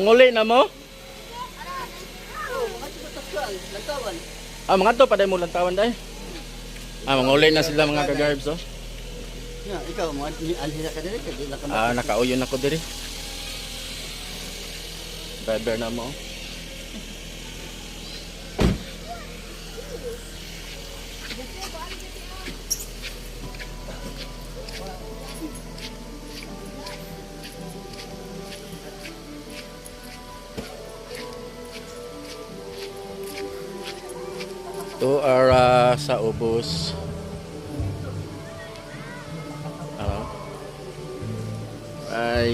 Ang uli na mo? Ah, mga to, paday mo lantawan day. Ah, mga uli na sila mga kagarbs, oh. Ya, ikaw mo alhira ka dili kay ka Ah, nakauyon ako diri. Driver na mo. To our ah, sa ubos. Bye.